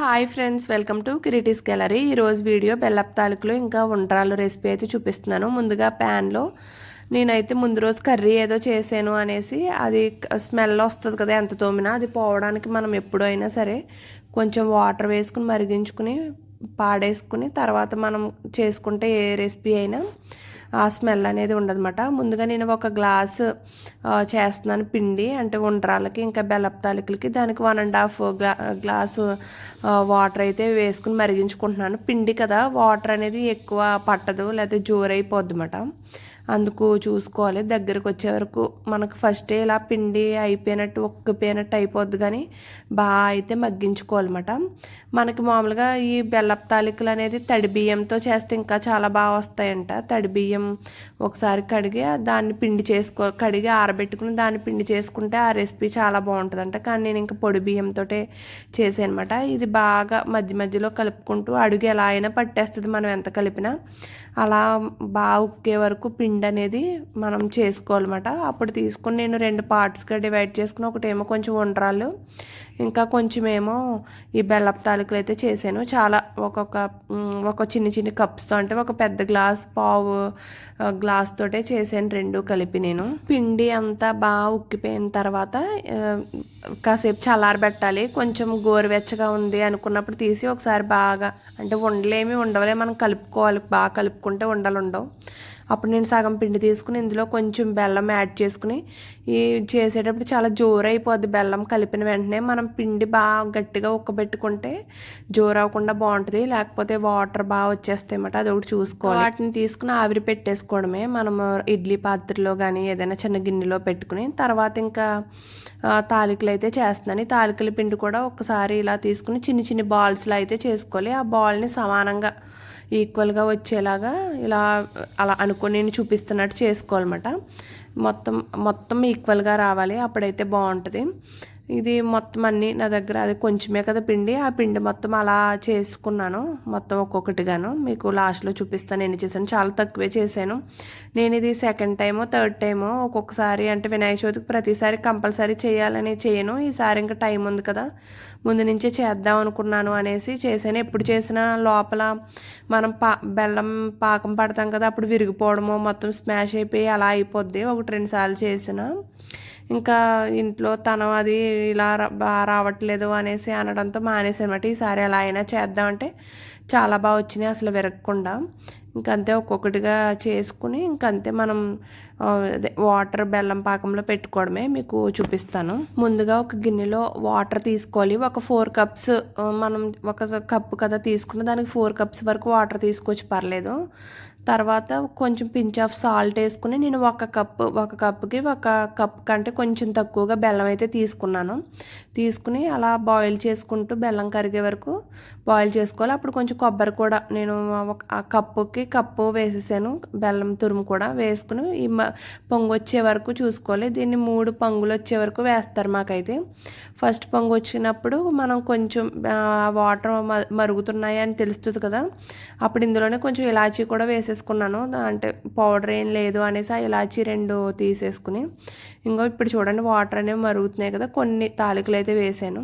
Hi friends welcome to Kiriti's gallery ఈరోజు video బెల్లప్ తాలూకులో ఇంకా ఉండ్రాలు రెసిపీ అయితే చూపిస్తున్నాను. ముందుగా ప్యాన్లో నేనైతే ముందు రోజు కర్రీ ఏదో చేశాను అనేసి అది స్మెల్ వస్తుంది కదా ఎంత తోమినా అది పోవడానికి మనం ఎప్పుడైనా సరే కొంచెం వాటర్ వేసుకుని మరిగించుకుని పాడేసుకుని తర్వాత మనం చేసుకుంటే ఏ రెసిపీ అయినా ఆ స్మెల్ అనేది ఉండదన్నమాట. ముందుగా నేను ఒక గ్లాస్ చేస్తున్నాను పిండి అంటే ఉండ్రాలకి ఇంకా బెల్లప తాలికలకి. దానికి వన్ అండ్ హాఫ్ గ్లా గ్లాసు వాటర్ అయితే వేసుకుని మరిగించుకుంటున్నాను. పిండి కదా వాటర్ అనేది ఎక్కువ పట్టదు లేకపోతే జోరైపోద్ది అన్నమాట అందుకు చూసుకోవాలి. దగ్గరకు వచ్చే వరకు మనకు ఫస్టే ఇలా పిండి అయిపోయినట్టు ఒక్కిపోయినట్టు అయిపోద్ది కానీ బాగా అయితే మగ్గించుకోవాలన్నమాట. మనకి మామూలుగా ఈ బెల్లప్ తాలికలు అనేది తడి బియ్యంతో చేస్తే ఇంకా చాలా బాగా వస్తాయంట. తడి బియ్యం ఒకసారి కడిగి దాన్ని పిండి చేసుకో కడిగి ఆరబెట్టుకుని దాన్ని పిండి చేసుకుంటే ఆ రెసిపీ చాలా బాగుంటుందంట. కానీ నేను ఇంకా పొడి బియ్యంతో చేసానమాట ఇది బాగా మధ్య మధ్యలో కలుపుకుంటూ అడుగు ఎలా అయినా పట్టేస్తుంది మనం ఎంత కలిపినా. అలా బాగా ఉక్కే వరకు పిండి అనేది మనం చేసుకోవాలన్నమాట. అప్పుడు తీసుకుని నేను రెండు పార్ట్స్గా డివైడ్ చేసుకుని ఒకటేమో కొంచెం ఉండరాలు ఇంకా కొంచెమేమో ఈ బెల్లపు తాలికలు అయితే చేశాను. చాలా ఒక్కొక్క ఒక చిన్న చిన్న కప్స్తో అంటే ఒక పెద్ద గ్లాస్ పావు గ్లాస్ తోటే చేశాను రెండు కలిపి నేను. పిండి అంతా బాగా ఉక్కిపోయిన తర్వాత కాసేపు చల్లారబెట్టాలి కొంచెం గోరువెచ్చగా ఉంది అనుకున్నప్పుడు తీసి ఒకసారి బాగా అంటే ఉండలేమి ఉండవలే మనం కలుపుకోవాలి. బాగా కలుపుకుంటే ఉండలు ఉండవు. అప్పుడు నేను సగం పిండి తీసుకుని ఇందులో కొంచెం బెల్లం యాడ్ చేసుకుని ఈ చేసేటప్పుడు చాలా జోరు అయిపోద్ది బెల్లం కలిపిన వెంటనే. మనం పిండి బాగా గట్టిగా ఉక్కబెట్టుకుంటే జోరు అవ్వకుండా బాగుంటుంది లేకపోతే వాటర్ బాగా వచ్చేస్తాయి అన్నమాట. అది ఒకటి చూసుకోవాలి. వాటిని తీసుకుని ఆవిరి పెట్టేసుకోవడమే. మనం ఇడ్లీ పాత్రలో కానీ ఏదైనా చిన్న గిన్నెలో పెట్టుకుని తర్వాత ఇంకా తాలికలు అయితే చేస్తున్నాను. ఈ తాలికల పిండి కూడా ఒకసారి ఇలా తీసుకుని చిన్ని చిన్ని బాల్స్లో అయితే చేసుకోవాలి. ఆ బాల్ని సమానంగా ఈక్వల్గా వచ్చేలాగా ఇలా అలా అనుకుని నేను చూపిస్తున్నట్టు చేసుకోవాలన్నమాట. మొత్తం మొత్తం ఈక్వల్గా రావాలి. అప్పుడైతే బాగుంటుంది. ఇది మొత్తం అన్నీ నా దగ్గర అది కొంచెమే కదా పిండి. ఆ పిండి మొత్తం అలా చేసుకున్నాను. మొత్తం ఒక్కొక్కటిగాను. మీకు లాస్ట్లో చూపిస్తాను ఎన్ని చేశాను. చాలా తక్కువే చేశాను. నేను ఇది సెకండ్ టైము థర్డ్ టైము ఒక్కొక్కసారి అంటే వినాయక చవితికి ప్రతిసారి కంపల్సరీ చేయాలని చేయను. ఈసారి ఇంకా టైం ఉంది కదా. ముందు నుంచే చేద్దాం అనుకున్నాను అనేసి చేశాను. ఎప్పుడు చేసినా లోపల మనం పా బెల్లం పాకం పడతాం కదా అప్పుడు విరిగిపోవడము మొత్తం స్మాష్ అయిపోయి అలా అయిపోద్ది. ఒకటి రెండు సార్లు చేసిన. ఇంకా ఇంట్లో తనం అది ఇలా బాగా రావట్లేదు అనేసి అనడంతో మానేసానమాట ఈసారి ఎలా అయినా చేద్దామంటే చాలా బాగా వచ్చినాయి అసలు విరగకుండా. ఇంకంతే ఒక్కొక్కటిగా చేసుకుని ఇంకంతే మనం అదే వాటర్ బెల్లం పాకంలో పెట్టుకోవడమే మీకు చూపిస్తాను. ముందుగా ఒక గిన్నెలో వాటర్ తీసుకోవాలి. ఒక ఫోర్ కప్స్ మనం ఒక కప్పు కదా తీసుకున్న దానికి ఫోర్ కప్స్ వరకు వాటర్ తీసుకోవచ్చు పర్లేదు. తర్వాత కొంచెం పించ్ ఆఫ్ సాల్ట్ వేసుకుని నేను ఒక కప్పు ఒక కప్పుకి ఒక కప్ కంటే కొంచెం తక్కువగా బెల్లం అయితే తీసుకున్నాను. తీసుకుని అలా బాయిల్ చేసుకుంటూ బెల్లం కరిగే వరకు బాయిల్ చేసుకోవాలి. అప్పుడు కొంచెం కొబ్బరి కూడా నేను ఆ కప్పుకి కప్పు వేసేసాను. బెల్లం తురుము కూడా వేసుకుని ఈ పొంగు వచ్చే వరకు చూసుకోవాలి. దీన్ని మూడు పొంగులు వచ్చే వరకు వేస్తారు మాకైతే. ఫస్ట్ పొంగు వచ్చినప్పుడు మనం కొంచెం వాటర్ మరుగుతున్నాయి అని తెలుస్తుంది కదా. అప్పుడు ఇందులోనే కొంచెం ఇలాచీ కూడా వేసే వేసేసుకున్నాను అంటే పౌడర్ ఏం లేదు అనేసి ఆ ఇలాచి రెండు తీసేసుకుని ఇంకో ఇప్పుడు చూడండి వాటర్ అనేవి మరుగుతున్నాయి కదా కొన్ని తాలికలు అయితే వేసాను.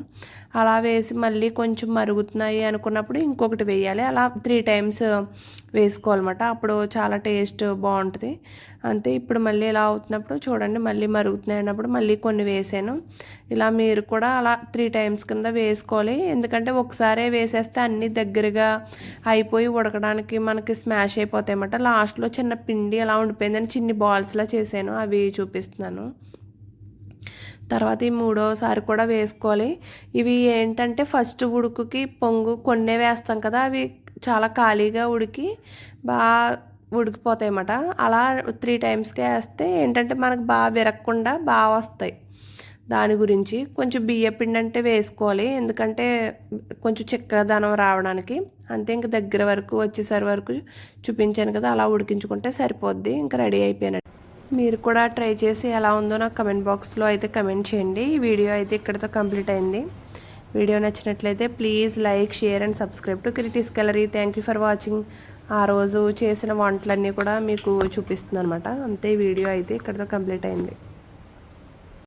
అలా వేసి మళ్ళీ కొంచెం మరుగుతున్నాయి అనుకున్నప్పుడు ఇంకొకటి వేయాలి. అలా త్రీ టైమ్స్ వేసుకోవాలన్నమాట. అప్పుడు చాలా టేస్ట్ బాగుంటుంది. అంతే ఇప్పుడు మళ్ళీ ఇలా అవుతున్నప్పుడు చూడండి మళ్ళీ మరుగుతున్నాయి అన్నప్పుడు మళ్ళీ కొన్ని వేసాను. ఇలా మీరు కూడా అలా త్రీ టైమ్స్ కింద వేసుకోవాలి. ఎందుకంటే ఒకసారే వేసేస్తే అన్నీ దగ్గరగా అయిపోయి ఉడకడానికి మనకి స్మాష్ అయిపోతాయి అనమాట. లాస్ట్లో చిన్న పిండి అలా ఉండిపోయిందని చిన్ని బాల్స్లా చేశాను. అవి చూపిస్తున్నాను. తర్వాత ఈ మూడోసారి కూడా వేసుకోవాలి. ఇవి ఏంటంటే ఫస్ట్ ఉడుకుకి పొంగు కొన్నే వేస్తాం కదా అవి చాలా ఖాళీగా ఉడికి బాగా ఉడికిపోతాయి అన్నమాట అలా త్రీ టైమ్స్కి వేస్తే ఏంటంటే మనకు బాగా విరగకుండా బాగా వస్తాయి. దాని గురించి కొంచెం బియ్య పిండి అంటే వేసుకోవాలి. ఎందుకంటే కొంచెం చిక్కదనం రావడానికి. అంతే ఇంక దగ్గర వరకు వచ్చేసరి వరకు చూపించాను కదా అలా ఉడికించుకుంటే సరిపోద్ది. ఇంకా రెడీ అయిపోయినట్టు. మీరు కూడా ట్రై చేసి ఎలా ఉందో నాకు కమెంట్ బాక్స్లో అయితే కమెంట్ చేయండి. ఈ వీడియో అయితే ఇక్కడితో కంప్లీట్ అయింది. వీడియో నచ్చినట్లయితే please like share and subscribe to Kriti's gallery thank you for watching ఆ రోజు చేసిన వంటలన్నీ కూడా మీకు చూపిస్తుంది అనమాట అంతే వీడియో అయితే ఇక్కడితో కంప్లీట్ అయింది.